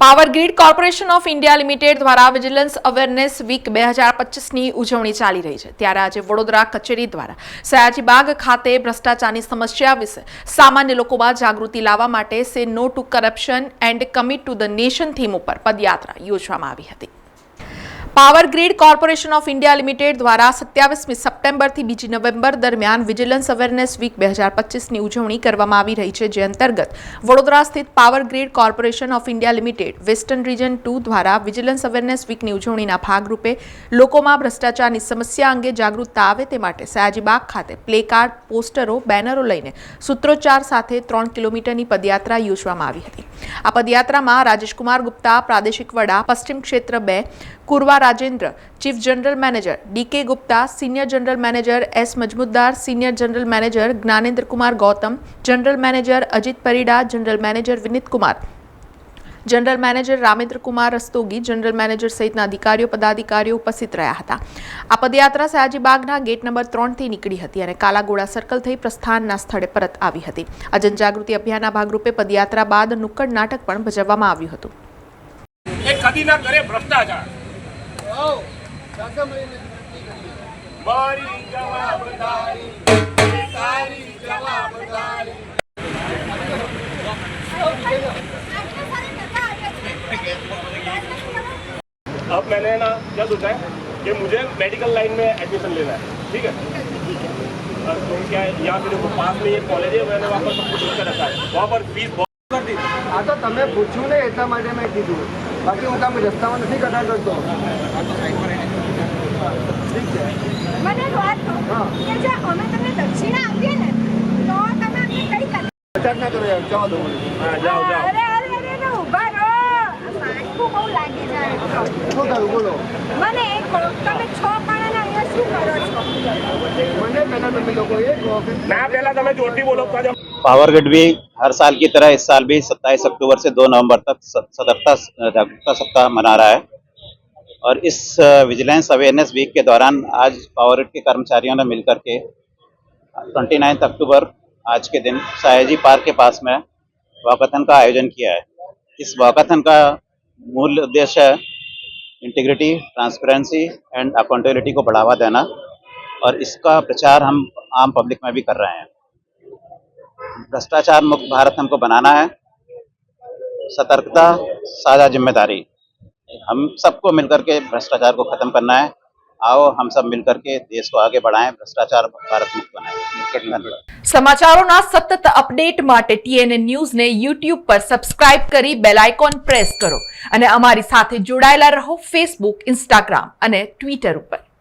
Power grid corporation of India limited દ્વારા vigilance awareness week બે હજાર પચીસની ઉજવણી ચાલી રહી છે. ત્યારે આજે વડોદરા કચેરી દ્વારા સયાજીબાગ ખાતે ભ્રષ્ટાચારની સમસ્યા વિશે સામાન્ય લોકોમાં જાગૃતિ લાવવા માટે say no to corruption and commit to the nation theme ઉપર પદયાત્રા યોજવામાં આવી હતી. Power grid corporation of India limited દ્વારા સત્યાવીસમી સપ્ટેમ્બરથી બીજી નવેમ્બર દરમિયાન વિજિલન્સ અવેરનેસ વીક બે હજાર પચીસની ઉજવણી કરવામાં આવી રહી છે, જે અંતર્ગત વડોદરા સ્થિત power grid corporation of India limited, western region two દ્વારા વિજિલન્સ અવેરનેસ વીકની ઉજવણીના ભાગરૂપે લોકોમાં ભ્રષ્ટાચારની સમસ્યા અંગે જાગૃતતા આવે તે માટે સયાજીબાગ ખાતે પ્લે કાર્ડ, પોસ્ટરો, બેનરો લઈને સૂત્રોચ્ચાર સાથે ત્રણ કિલોમીટરની પદયાત્રા યોજવામાં આવી હતી. આ પદયાત્રામાં રાજેશકુમાર ગુપ્તા, પ્રાદેશિક વડા, પશ્ચિમ ક્ષેત્ર બે, Kurva Rajendra, chief general manager DK Gupta, senior general manager, S Majumdar, senior general manager, Gyanendra Kumar Gautam, general manager, Ajit Parida, general manager, Vineet Kumar. General manager Ramendra Kumar Rastogi, general manager સહિતના અધિકારીઓ, પદાધિકારીઓ ઉપસ્થિત રહ્યા હતા. આ પદયાત્રા સયાજીબાગના gate number ત્રણથી નીકળી હતી અને કાલાગોડા સર્કલ થઈ પ્રસ્થાનના સ્થળે પરત આવી હતી. આ જનજાગૃતિ અભિયાનના ભાગરૂપે પદયાત્રા બાદ નુક્કડ નાટક પણ ભજવવામાં આવ્યું હતું. ભ્રષ્ટાચાર. મારી જવાબદારી એ તારી જવાબદારી अब मैंने ना क्या सोचा है कि मुझे मेडिकल लाइन में एडमिशन लेना है ठीक है और तो क्या है यहाँ पे देखो पास में ये कॉलेज है मैंने वहाँ पर सब कुछ लिख कर रखा है वहाँ पर फीस बहुत कर दी આ તો તમે પૂછ્યું ને એટલા માટે મેં કીધું બાકી હું કામ રસ્તામાં નથી કટા કરતો તો દો. હા અરે અરે અરે લાગી જાય બોલો. મને એક તમે છ પાણાના અહીંયા શું કરો મને પહેલા તમે લોકો એક ના પહેલા તમે જોટી બોલો પાવર ગઢવી हर साल की तरह इस साल भी 27 अक्टूबर से 2 नवंबर तक सतर्कता जागरूकता सप्ताह मना रहा है। और इस विजिलेंस अवेयरनेस वीक के दौरान आज पावर के कर्मचारियों ने मिलकर के 29 अक्टूबर, आज के दिन सायाजी पार्क के पास में वॉकथन का आयोजन किया है। इस वॉकथन का मूल उद्देश्य है इंटीग्रिटी ट्रांसपेरेंसी एंड अकाउंटेबिलिटी को बढ़ावा देना और इसका प्रचार हम आम पब्लिक में भी कर रहे हैं। भ्रष्टाचार मुक्त भारत हमको बनाना है सतर्कता साझा जिम्मेदारी हम सबको मिलकर के भ्रष्टाचार को खत्म करना है आओ हम सब मिलकर के देश को आगे बढ़ाएं भ्रष्टाचार भारत मुक्त बनाएं धन्यवाद સમાચારોના સતત અપડેટ માટે ટીએનએ ન્યૂઝને યુટ્યુબ પર સબસ્ક્રાઇબ કરી બેલ આઇકોન પ્રેસ કરો અને અમારી સાથે જોડાયેલા રહો ફેસબુક ઇન્સ્ટાગ્રામ અને ટ્વિટર ઉપર